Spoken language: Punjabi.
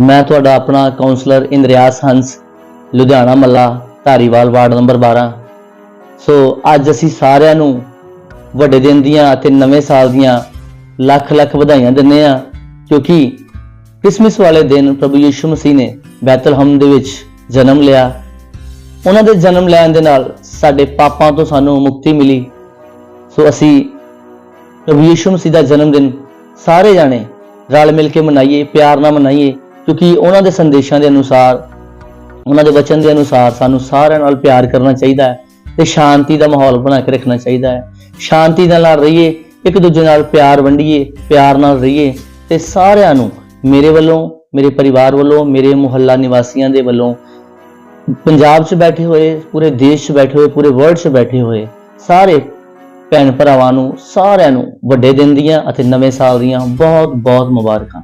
ਮੈਂ ਤੁਹਾਡਾ ਆਪਣਾ counsellor Indriyas Hans, Ludhiana Malla, Dhariwal, ward number 12 so ਅੱਜ ਅਸੀਂ ਸਾਰਿਆਂ ਨੂੰ ਵੱਡੇ ਦਿਨ ਦੀਆਂ ਅਤੇ ਨਵੇਂ ਸਾਲ ਦੀਆਂ ਲੱਖ ਲੱਖ ਵਧਾਈਆਂ ਦਿੰਦੇ ਆ ਕਿਉਂਕਿ ਕ੍ਰਿਸਮਸ ਵਾਲੇ ਦਿਨ ਪ੍ਰਭੂ ਯੀਸ਼ੂ ਮਸੀਹ ਨੇ ਬੈਤਲਹਮ ਦੇ ਵਿੱਚ ਜਨਮ ਲਿਆ। ਉਹਨਾਂ ਦੇ ਜਨਮ ਲੈਣ ਦੇ ਨਾਲ ਸਾਡੇ ਪਾਪਾਂ ਤੋਂ ਸਾਨੂੰ ਮੁਕਤੀ ਮਿਲੀ। ਸੋ ਅਸੀਂ ਪ੍ਰਭੂ ਯੀਸ਼ੂ ਮਸੀਹ ਦਾ ਜਨਮ ਦਿਨ ਸਾਰੇ ਜਾਣੇ ਰਲ ਮਿਲ ਕੇ ਮਨਾਈਏ, ਪਿਆਰ ਨਾਲ ਮਨਾਈਏ। ਕਿਉਂਕਿ ਉਹਨਾਂ ਦੇ ਸੰਦੇਸ਼ਾਂ ਦੇ ਅਨੁਸਾਰ, ਉਹਨਾਂ ਦੇ ਵਚਨ ਦੇ ਅਨੁਸਾਰ ਸਾਨੂੰ ਸਾਰਿਆਂ ਨਾਲ ਪਿਆਰ ਕਰਨਾ ਚਾਹੀਦਾ ਹੈ ਤੇ ਸ਼ਾਂਤੀ ਦਾ ਮਾਹੌਲ ਬਣਾ ਕੇ ਰੱਖਣਾ ਚਾਹੀਦਾ ਹੈ। ਸ਼ਾਂਤੀ ਦੇ ਨਾਲ ਰਹੀਏ, ਇੱਕ ਦੂਜੇ ਨਾਲ ਪਿਆਰ ਵੰਡੀਏ, ਪਿਆਰ ਨਾਲ ਰਹੀਏ ਤੇ ਸਾਰਿਆਂ ਨੂੰ ਮੇਰੇ ਵੱਲੋਂ, ਮੇਰੇ ਪਰਿਵਾਰ ਵੱਲੋਂ, ਮੇਰੇ ਮੁਹੱਲਾ ਨਿਵਾਸੀਆਂ ਦੇ ਵੱਲੋਂ, ਪੰਜਾਬ 'ਚ ਬੈਠੇ ਹੋਏ, ਪੂਰੇ ਦੇਸ਼ 'ਚ ਬੈਠੇ ਹੋਏ, ਪੂਰੇ ਵਰਲਡ 'ਚ ਬੈਠੇ ਹੋਏ ਸਾਰੇ ਭੈਣ ਭਰਾਵਾਂ ਨੂੰ, ਸਾਰਿਆਂ ਨੂੰ ਵੱਡੇ ਦਿਨ ਦੀਆਂ ਅਤੇ ਨਵੇਂ ਸਾਲ ਦੀਆਂ ਬਹੁਤ ਬਹੁਤ ਮੁਬਾਰਕਾਂ।